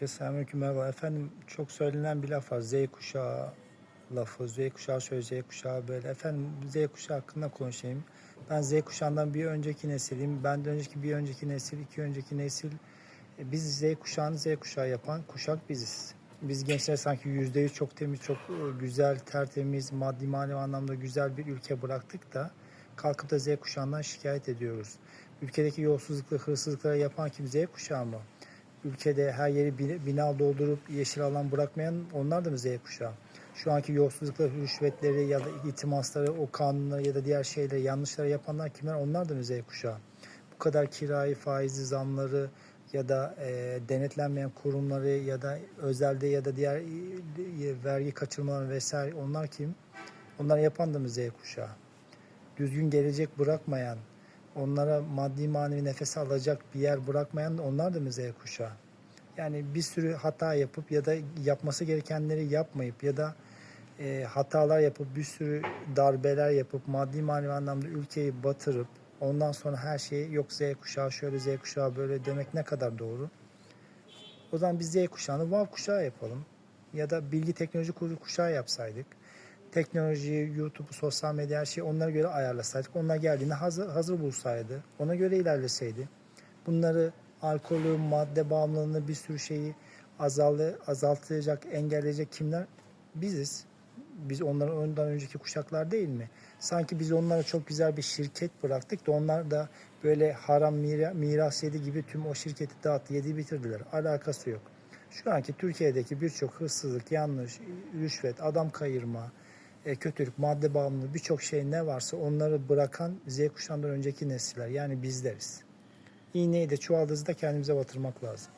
Herkese selamünaleyküm merhaba. Efendim çok söylenen bir laf var. Z kuşağı lafı. Z kuşağı şöyle, Z kuşağı böyle. Efendim Z kuşağı hakkında konuşayım. Ben Z kuşağından bir önceki nesilim. Benden önceki bir önceki nesil, iki önceki nesil. E, Biz Z kuşağını Z kuşağı yapan kuşak biziz. Biz gençler sanki yüzde yüz çok temiz, çok e, güzel, tertemiz, maddi manevi anlamda güzel bir ülke bıraktık da kalkıp da Z kuşağından şikayet ediyoruz. Ülkedeki yolsuzlukları, hırsızlıkları yapan kim? Z kuşağı mı? Ülkede her yeri bin- bina doldurup yeşil alan bırakmayan onlar da mı Z kuşağı? Şu anki yolsuzlukları, rüşvetleri ya da itimasları, o kanunları ya da diğer şeyleri, yanlışları yapanlar kimler? Onlar da mı Z kuşağı? Bu kadar kirayı, faizi, zamları ya da e, denetlenmeyen kurumları ya da özelde ya da diğer e, vergi kaçırmaları vesaire onlar kim? Onlar yapan da mı Z kuşağı? Düzgün gelecek bırakmayan, onlara maddi manevi nefes alacak bir yer bırakmayan onlar da Z kuşağı? Yani bir sürü hata yapıp ya da yapması gerekenleri yapmayıp ya da e, hatalar yapıp bir sürü darbeler yapıp maddi manevi anlamda ülkeyi batırıp ondan sonra her şeyi yok Z kuşağı şöyle Z kuşağı böyle demek ne kadar doğru? O zaman biz Z kuşağını Vav kuşağı yapalım. Ya da bilgi teknoloji kuşağı yapsaydık. Teknolojiyi, YouTube'u, sosyal medya her şeyi onlara göre ayarlasaydık. Onlar geldiğinde hazır, hazır bulsaydı. Ona göre ilerleseydi. Bunları alkolü, madde bağımlılığını bir sürü şeyi azalı, azaltacak, engelleyecek kimler? Biziz. Biz onların ondan önceki kuşaklar değil mi? Sanki biz onlara çok güzel bir şirket bıraktık da onlar da böyle haram mira- miras yedi gibi tüm o şirketi dağıttı, yedi bitirdiler. Alakası yok. Şu anki Türkiye'deki birçok hırsızlık, yanlış, rüşvet, adam kayırma, e, kötülük, madde bağımlılığı birçok şey ne varsa onları bırakan Z kuşağından önceki nesiller yani bizleriz. İğneyi de çuvaldızı da kendimize batırmak lazım.